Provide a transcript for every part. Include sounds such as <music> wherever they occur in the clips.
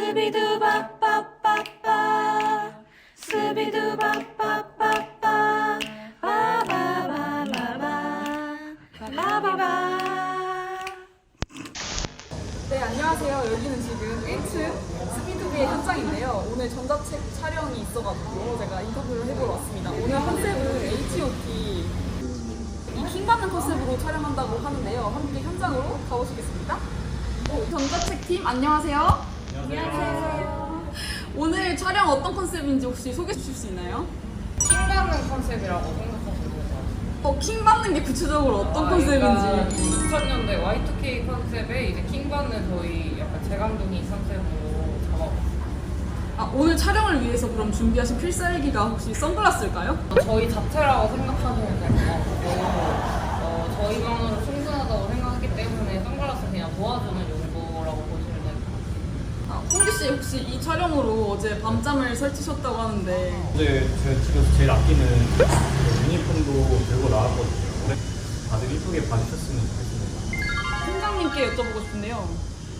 스비두바빠빠빠 스비두바빠빠빠 바바바바바 바바바바 네, 안녕하세요. 여기는 지금 1층 스피드비의 현장인데요. 오늘 전자책 촬영이 있어가지고 제가 인터뷰를 해보러 왔습니다. 오늘 컨셉은 H.O.T. 이 킹 받는 컨셉으로 촬영한다고 하는데요. 함께 현장으로 가보시겠습니다. 전자책 팀 안녕하세요. 안녕하세요. 오늘 촬영 어떤 컨셉인지 혹시 소개해 주실 수 있나요? 킹받는 컨셉이라고 생각하시면. 어, 킹받는 게 구체적으로 어떤 아, 컨셉인지. 그러니까 2000년대 Y2K 컨셉에 이제 킹받는 저희 약간 재간둥이 컨셉으로 잡아봤어요. 아, 오늘 촬영을 위해서 그럼 준비하신 필살기가 혹시 선글라스일까요? 저희 자체라고 생각하시면 될 것 같고 어, 저희만으로 충분하다고 생각하기 때문에 선글라스 그냥 도와주는 용도라고 보시면 될 것 같아요. 아, 홍규 씨 혹시 이 촬영으로 어제 밤잠을 설치셨다고 하는데 어제 제가 집에서 제일 아끼는 그 유니폼도 들고 나왔거든요. 근데 다들 이쁘게 봐주셨으면 좋겠습니다. 팀장님께 여쭤보고 싶은데요.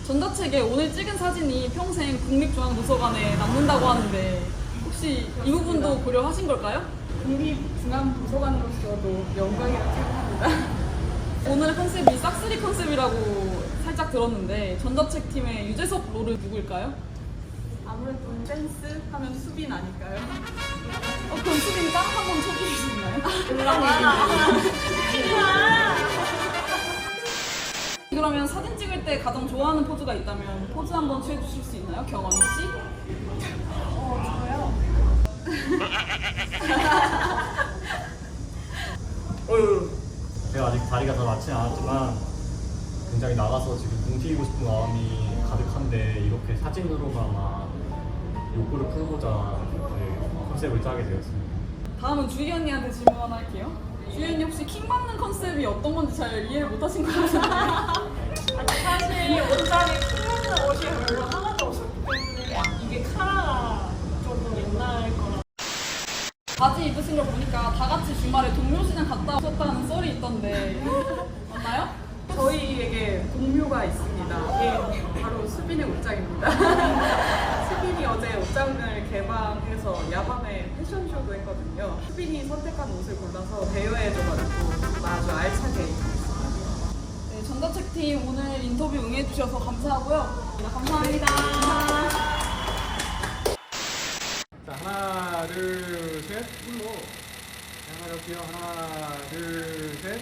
전자책에 오늘 찍은 사진이 평생 국립중앙도서관에 남는다고 하는데 혹시 이 부분도 고려하신 걸까요? 국립중앙도서관으로서도 영광이라고 생각합니다. 오늘 컨셉이 싹쓸이 컨셉이라고 살짝 들었는데 전자책 팀의 유재석 롤은 누구일까요? 아무래도 댄스 하면 수빈 아닐까요? 어, 그럼 수빈 짱 한 번 쳐주실 수 있나요? 그러면 사진 찍을 때 가장 좋아하는 포즈가 있다면 포즈 한 번 취해 주실 수 있나요? 경원 씨? <laughs> 제가 아직 다리가 다 낫지 않았지만 굉장히 나가서 지금 뭉티고 싶은 마음이 가득한데 이렇게 사진으로나마 욕구를 풀고자 컨셉을 짜게 되었습니다. 다음은 주희 언니한테 질문 하나 할게요. 주희 언니 혹시 킹 받는 컨셉이 어떤 건지 잘 이해를 못 하신 것 같은데 사실 이 옷장에 킹 받는 옷이 별로 하나도 없었기 때문에 이게 카라가 조금 옛날 거라 바지 입으신 걸 보니까 다 같이 주말에 동묘시장 갔다 오셨다는 썰이 있던데 <laughs> 맞나요? 저희에게 동료가 있습니다. 예, 바로 수빈의 옷장입니다. <laughs> 수빈이 어제 옷장을 개방해서 야밤에 패션쇼도 했거든요. 수빈이 선택한 옷을 골라서 대여해줘가지고 아주 알차게 네, 전자책 팀 오늘 인터뷰 응해주셔서 감사하고요. 네, 감사합니다. 자 하나 둘 셋. 뭐 하나 더 귀여 하나 둘 셋.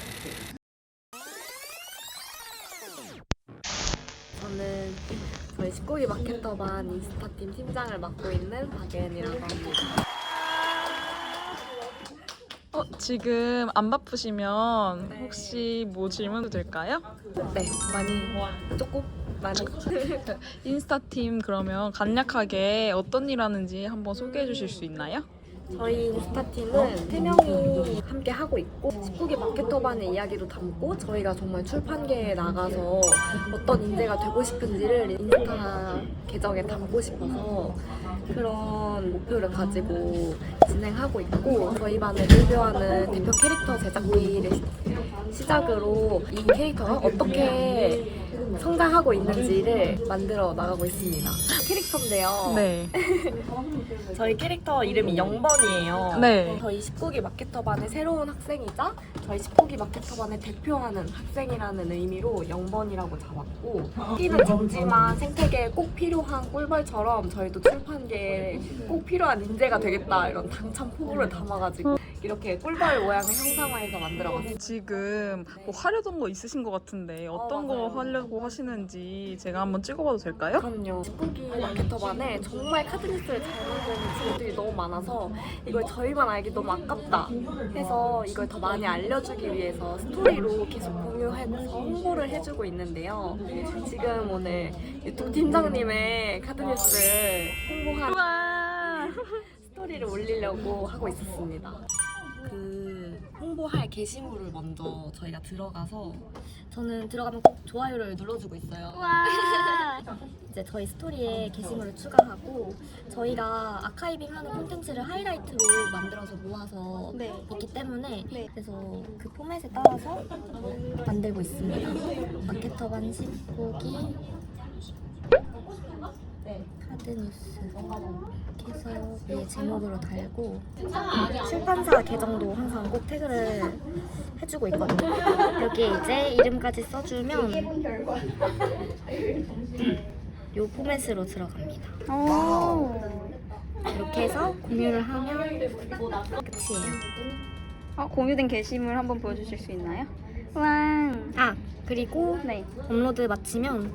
저는 저희 19기 마케터반 인스타팀 팀장을 맡고 있는 박예은이라고 합니다. 어, 지금 안 바쁘시면 혹시 뭐 질문도 될까요? 네, 많이 조금 많이 <laughs> 인스타팀 그러면 간략하게 어떤 일 하는지 한번 소개해 주실 수 있나요? 저희 인스타팀은 세 명이 함께 하고 있고 19기 마케터반의 이야기도 담고 저희가 정말 출판계에 나가서 어떤 인재가 되고 싶은지를 인스타 계정에 담고 싶어서 그런 목표를 가지고 진행하고 있고 저희 반을 대표하는 대표 캐릭터 제작기를 시- 시작으로 이 캐릭터가 어떻게 성장하고 있는지를 만들어 나가고 있습니다. 캐릭터인데요. 네. <laughs> 저희 캐릭터 이름이 영번이에요. 네. 저희 19기 마케터반의 새로운 학생이자 저희 19기 마케터반을 대표하는 학생이라는 의미로 영번이라고 잡았고 끼는 작지만 생태계에 꼭 필요한 꿀벌처럼 저희도 출판계에 꼭 필요한 인재가 되겠다 이런 당찬 포부를 담아가지고 이렇게 꿀벌 모양을 형상화해서 만들어봤어요. 지금 뭐 하려던 거 있으신 것 같은데 어떤 어, 거 맞아요. 하려고 하시는지 제가 한번 찍어봐도 될까요? 그럼요. 19기 마케터반에 정말 카드뉴스를 잘 만드는 친구들이 너무 많아서 이걸 저희만 알기 너무 아깝다 해서 이걸 더 많이 알려주기 위해서 스토리로 계속 공유해서 홍보를 해주고 있는데요. 지금 오늘 유튜브 팀장님의 카드뉴스 홍보한 우와. <laughs> 스토리를 올리려고 하고 있었습니다. 그 홍보할 게시물을 먼저 저희가 들어가서 저는 들어가면 꼭 좋아요를 눌러주고 있어요. <laughs> 이제 저희 스토리에 게시물을 추가하고 저희가 아카이빙하는 콘텐츠를 하이라이트로 만들어서 모아서 있기 때문에 그래서 그 포맷에 따라서 만들고 있습니다. 마케터반 19기 카드 뉴스 이렇게 위에 제목으로 달고 출판사 계정도 항상 꼭 태그를 해주고 있거든요. 여기에 이제 이름까지 써주면 요 포맷으로 들어갑니다. 이렇게 해서 공유를 하면 끝이에요. 어, 공유된 게시물 한번 보여주실 수 있나요? 와. 아 그리고 네. 업로드 마치면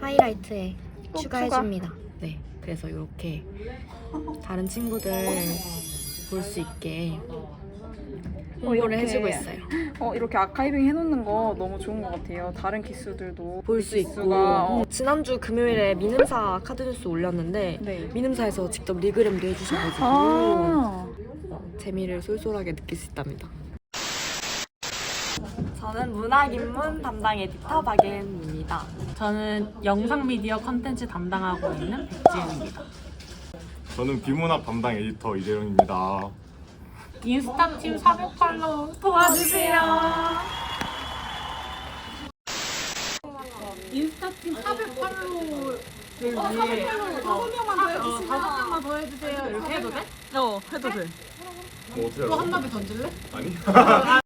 하이라이트에 꼭 추가해줍니다. 네, 그래서 이렇게 다른 친구들 볼 수 있게 홍보를 이렇게. 해주고 있어요. 어, 이렇게 아카이빙 해놓는 거 너무 좋은 것 같아요. 다른 기수들도 볼 수 있고 기수가, 어, 음, 지난주 금요일에 민음사 카드뉴스 올렸는데 네. 민음사에서 직접 리그램도 해주셔가지고 아. 어, 재미를 쏠쏠하게 느낄 수 있답니다. 저는 문학인문 담당 에디터 박예은입니다. 저는 영상 미디어 컨텐츠 담당하고 있는 백지은입니다. 저는 비문학 담당 에디터 이재영입니다. 인스타 팀 408로 도와주세요. 인스타 팀 408로를 위해 다섯 명만 더 해주세요. 다섯 명만 더 해주세요. 이렇게 해도 돼? 어, 해도 돼. 뭐 어떻게 또 한마디 던질래? 아니? <laughs>